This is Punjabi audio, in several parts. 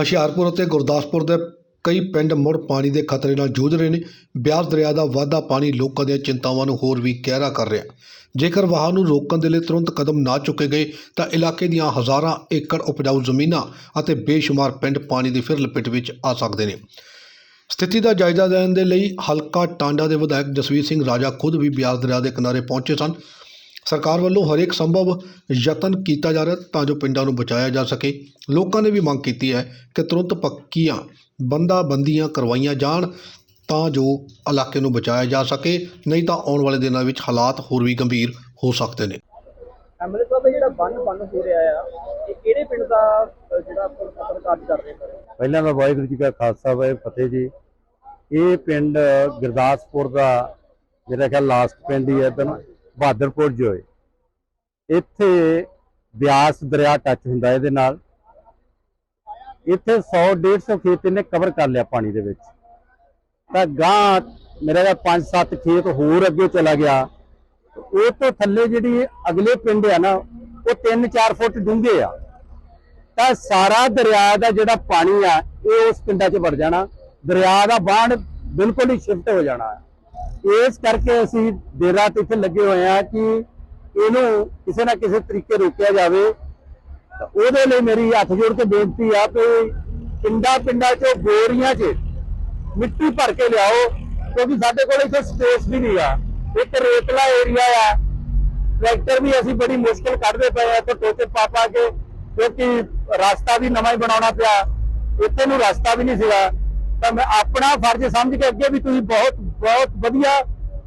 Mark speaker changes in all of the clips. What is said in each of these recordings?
Speaker 1: ਹੁਸ਼ਿਆਰਪੁਰ ਅਤੇ ਗੁਰਦਾਸਪੁਰ ਦੇ ਕਈ ਪਿੰਡ ਮੁੜ ਪਾਣੀ ਦੇ ਖਤਰੇ ਨਾਲ ਜੂਝ ਰਹੇ ਨੇ। ਬਿਆਸ ਦਰਿਆ ਦਾ ਵਾਧਾ ਪਾਣੀ ਲੋਕਾਂ ਦੀਆਂ ਚਿੰਤਾਵਾਂ ਨੂੰ ਹੋਰ ਵੀ ਗਹਿਰਾ ਕਰ ਰਿਹਾ ਜੇਕਰ ਵਾਹਨ ਨੂੰ ਰੋਕਣ ਦੇ ਲਈ ਤੁਰੰਤ ਕਦਮ ਨਾ ਚੁੱਕੇ ਗਏ, ਤਾਂ ਇਲਾਕੇ ਦੀਆਂ ਹਜ਼ਾਰਾਂ ਏਕੜ ਉਪਜਾਊ ਜ਼ਮੀਨਾਂ ਅਤੇ ਬੇਸ਼ੁਮਾਰ ਪਿੰਡ ਪਾਣੀ ਦੀ ਫਿਰ ਲਪੇਟ ਵਿੱਚ ਆ ਸਕਦੇ ਨੇ। ਸਥਿਤੀ ਦਾ ਜਾਇਜ਼ਾ ਲੈਣ ਦੇ ਲਈ ਹਲਕਾ ਟਾਂਡਾ ਦੇ ਵਿਧਾਇਕ ਜਸਵੀਰ ਸਿੰਘ ਰਾਜਾ ਖੁਦ ਵੀ ਬਿਆਸ ਦਰਿਆ ਦੇ ਕਿਨਾਰੇ ਪਹੁੰਚੇ ਸਨ। ਸਰਕਾਰ ਵੱਲੋਂ ਹਰੇਕ ਸੰਭਵ ਯਤਨ ਕੀਤਾ ਜਾ ਰਿਹਾ ਤਾਂ ਜੋ ਪਿੰਡਾਂ ਨੂੰ ਬਚਾਇਆ ਜਾ ਸਕੇ। ਲੋਕਾਂ ਨੇ ਵੀ ਮੰਗ ਕੀਤੀ ਹੈ ਕਿ ਤੁਰੰਤ ਪੱਕੀਆਂ ਬੰਦਾ ਬੰਦੀਆਂ ਕਰਵਾਈਆਂ ਜਾਣ ਤਾਂ ਜੋ ਇਲਾਕੇ ਨੂੰ ਬਚਾਇਆ ਜਾ ਸਕੇ ਨਹੀਂ ਤਾਂ ਆਉਣ ਵਾਲੇ ਦਿਨਾਂ ਵਿੱਚ ਹਾਲਾਤ ਹੋਰ ਵੀ ਗੰਭੀਰ ਹੋ ਸਕਦੇ ਨੇ।
Speaker 2: ਐਮਐਲਏ ਸਾਹਿਬ ਇਹ ਜਿਹੜਾ ਬੰਨ ਬੰਨ ਹੋ ਰਿਹਾ ਆ ਇਹ ਕਿਹੜੇ ਪਿੰਡ ਦਾ ਜਿਹੜਾ ਪੱਤਰ ਕਾਰਜ ਕਰ ਰਹੇ ਸਰ
Speaker 3: ਪਹਿਲਾਂ ਮੈਂ ਵਾਹਿਗੁਰੂ ਜੀ ਕਾ ਖਾਲਸਾ ਵਾਹਿ ਫਤਿਹ ਜੀ। ਇਹ ਪਿੰਡ ਗੁਰਦਾਸਪੁਰ ਦਾ ਜਿਹੜਾ ਕਿ ਲਾਸਟ ਪਿੰਡ ਹੀ ਹੈ ਤਾਂ ਬਹਾਦਰਪੁਰ ਜੋਏ ਹੈ, ਇੱਥੇ ਬਿਆਸ ਦਰਿਆ ਟੱਚ ਹੁੰਦਾ ਇਹਦੇ ਨਾਲ। ਇੱਥੇ 100 150 ਖੇਤ ਇਹਨੇ ਕਵਰ ਕਰ ਲਿਆ ਪਾਣੀ ਦੇ ਵਿੱਚ। ਤਾਂ ਗਾਂ ਮੇਰਾ ਦਾ 5-7 ਖੇਤ ਹੋਰ ਅੱਗੇ ਚਲਾ ਗਿਆ। ਉਹ ਤੋਂ ਥੱਲੇ ਜਿਹੜੀ ਅਗਲੇ ਪਿੰਡ ਆ ਨਾ, ਉਹ 3-4 ਫੁੱਟ ਡੂੰਘੇ ਆ। ਤਾਂ ਸਾਰਾ ਦਰਿਆ ਦਾ ਜਿਹੜਾ ਪਾਣੀ ਆ, ਇਹ ਉਸ ਪਿੰਡਾਂ 'ਚ ਵੜ ਜਾਣਾ। ਦਰਿਆ ਦਾ ਬਾਣ ਬਿਲਕੁਲ ਹੀ ਸ਼ਿਫਟ ਹੋ ਜਾਣਾ। ਇਸ ਕਰਕੇ ਅਸੀਂ ਦੇਰ ਰਾਤ ਇੱਥੇ ਲੱਗੇ ਹੋਏ ਆ ਕਿ ਇਹਨੂੰ ਕਿਸੇ ਨਾ ਕਿਸੇ ਤਰੀਕੇ ਰੋਕਿਆ ਜਾਵੇ। ਉਹਦੇ ਲਈ ਮੇਰੀ ਹੱਥ ਜੋੜ ਕੇ ਬੇਨਤੀ ਆ ਕਿ ਪਿੰਡਾਂ ਪਿੰਡਾਂ 'ਚ ਬੋਰੀਆਂ 'ਚ ਮਿੱਟੀ ਭਰ ਕੇ ਲਿਆਓ, ਕਿਉਂਕਿ ਸਾਡੇ ਕੋਲ ਇੱਥੇ ਸਪੇਸ ਵੀ ਨਹੀਂ ਆ। ਇੱਕ ਰੇਤਲਾ ਏਰੀਆ ਆ। ਟਰੈਕਟਰ ਵੀ ਅਸੀਂ ਬੜੀ ਮੁਸ਼ਕਲ ਕੱਢਦੇ ਪਏ ਆ ਤੇ ਟੋਕੇ ਪਾ ਪਾ ਕੇ, ਕਿਉਂਕਿ ਰਸਤਾ ਵੀ ਨਵਾਂ ਹੀ ਬਣਾਉਣਾ ਪਿਆ। ਇੱਥੇ ਨੂੰ ਰਸਤਾ ਵੀ ਨਹੀਂ ਸੀਗਾ। ਤਾਂ ਮੈਂ ਆਪਣਾ ਫਰਜ਼ ਸਮਝ ਕੇ ਅੱਗੇ ਵੀ ਤੁਸੀਂ ਬਹੁਤ ਬਹੁਤ ਵਧੀਆ,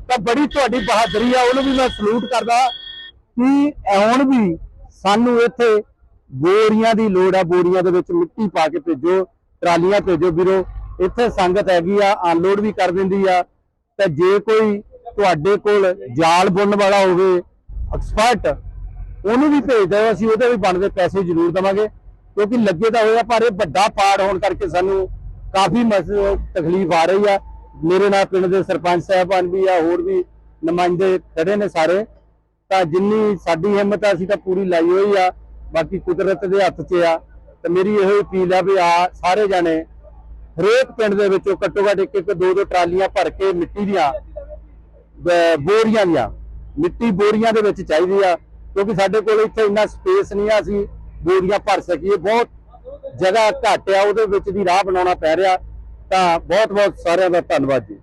Speaker 3: ਤਾਂ ਬੜੀ ਤੁਹਾਡੀ ਬਹਾਦਰੀ ਆ, ਉਹਨੂੰ ਵੀ ਮੈਂ ਸਲੂਟ ਕਰਦਾ ਕਿ ਹੁਣ ਵੀ ਸਾਨੂੰ ਇੱਥੇ ਬੋਰੀਆਂ ਦੀ ਲੋੜ ਆ, ਬੋਰੀਆਂ ਦੇ ਵਿੱਚ ਮਿੱਟੀ ਪਾ ਕੇ ਭੇਜੋ, ਟਰਾਲੀਆਂ ਭੇਜੋ ਵੀਰੋ, ਇੱਥੇ ਸੰਗਤ ਹੈਗੀ ਆ ਅਨਲੋਡ ਵੀ ਕਰ ਦਿੰਦੀ ਆ, ਤੇ ਜੇ ਕੋਈ ਤੁਹਾਡੇ ਕੋਲ ਜਾਲ ਬੁਣਨ ਵਾਲਾ ਹੋਵੇ ਐਕਸਪਰਟ ਉਹਨੂੰ ਵੀ ਭੇਜ ਦਿਓ, ਅਸੀਂ ਉਹਦੇ ਵੀ ਬਣਦੇ ਪੈਸੇ ਜ਼ਰੂਰ ਦਵਾਂਗੇ, ਕਿਉਂਕਿ ਲੱਗੇ ਤਾਂ ਹੋਇਆ ਪਰ ਇਹ ਵੱਡਾ ਪਾੜ ਹੋਣ ਕਰਕੇ ਸਾਨੂੰ ਕਾਫੀ ਮਸ- ਤਕਲੀਫ ਆ ਰਹੀ ਆ। ਮੇਰੇ ਨਾਲ ਪਿੰਡ ਦੇ ਸਰਪੰਚ ਸਾਹਿਬਾਨ ਵੀ ਆ, ਹੋਰ ਵੀ ਨੁਮਾਇੰਦੇ ਖੜੇ ਨੇ ਸਾਰੇ। ਤਾਂ ਜਿੰਨੀ ਸਾਡੀ ਹਿੰਮਤ ਆ, ਅਸੀਂ ਤਾਂ ਪੂਰੀ ਲਾਈ ਹੋਈ ਆ। ਬਾਕੀ ਕੁਦਰਤ ਦੇ ਹੱਥ 'ਚ ਆ। ਤੇ ਮੇਰੀ ਇਹੋ ਅਪੀਲ ਆ ਵੀ ਆ ਸਾਰੇ ਜਾਣੇ ਹਰੇਕ ਪਿੰਡ ਦੇ ਵਿੱਚੋਂ ਘੱਟੋ ਘੱਟ ਇੱਕ ਇੱਕ ਦੋ ਦੋ ਟਰਾਲੀਆਂ ਭਰ ਕੇ ਮਿੱਟੀ ਦੀਆਂ ਬੋਰੀਆਂ ਦੀਆਂ, ਮਿੱਟੀ ਬੋਰੀਆਂ ਦੇ ਵਿੱਚ ਚਾਹੀਦੀ ਆ। ਕਿਉਂਕਿ ਸਾਡੇ ਕੋਲ ਇੱਥੇ ਇੰਨਾ ਸਪੇਸ ਨਹੀਂ ਆ, ਅਸੀਂ ਬੋਰੀਆਂ ਭਰ ਸਕੀਏ। ਬਹੁਤ ਜਗ੍ਹਾ ਘੱਟ ਆ, ਉਹਦੇ ਵਿੱਚ ਦੀ ਰਾਹ ਬਣਾਉਣਾ ਪੈ ਰਿਹਾ। ਤਾਂ ਬਹੁਤ ਬਹੁਤ ਸਾਰਿਆਂ ਦਾ ਧੰਨਵਾਦ ਜੀ।